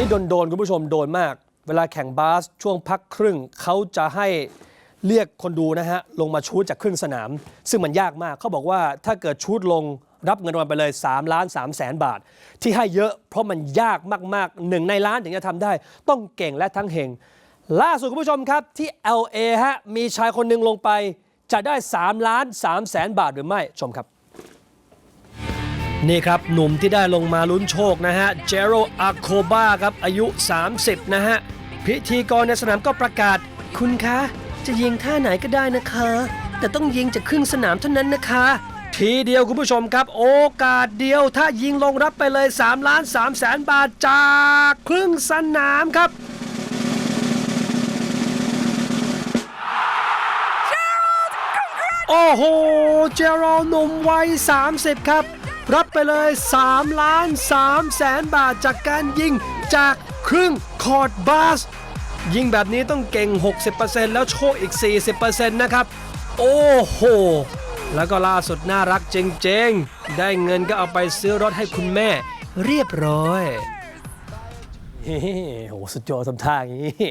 นี้โดนโดนๆคุณผู้ชมโดนมาก เวลาแข่งบาสช่วงพักครึ่งเขาจะให้เรียกคนดูนะฮะลงมาชูดจากครึ่งสนาม ซึ่งมันยากมากเขาบอกว่าถ้าเกิดชูดลงรับเงินรางวัลไปเลย3ล้าน3แสนบาท ที่ให้เยอะเพราะมันยากมากๆหนึ่งในล้านถึงจะทำได้ ต้องเก่งและทั้งเฮงล่าสุดคุณผู้ชมครับที่ LA ฮะมีชายคนหนึ่งลงไปจะได้ 3 ล้าน3แสนบาทหรือไม่ชมครับ นี่ครับหนุ่มที่ได้ลงมาลุ้นโชคนะฮะเจโรอาโคบาครับอายุ 30 นะฮะ พิธีกรในสนามก็ประกาศ คุณคะ จะยิงท่าไหนก็ได้นะคะ แต่ต้องยิงจากครึ่งสนามเท่านั้นนะคะ ทีเดียวคุณผู้ชมครับ โอกาสเดียวถ้ายิงลงรับไปเลย3ล้าน3แสนบาทจากครึ่งสนามครับโอ้โห เจโรหนุ่มวัย 30 ครับ รับไปเลย 3 ล้าน3แสนบาทจากการยิงจากครึ่งคอร์ดบาส ยิงแบบนี้ต้องเก่ง 60%แล้วโชคอีก 40%นะครับ โอ้โห แล้วก็ล่าสุดน่ารักจริงๆ ได้เงินก็เอาไปซื้อรถให้คุณแม่ เรียบร้อยเฮ้โหสุดยอดทำท่าอย่างนี้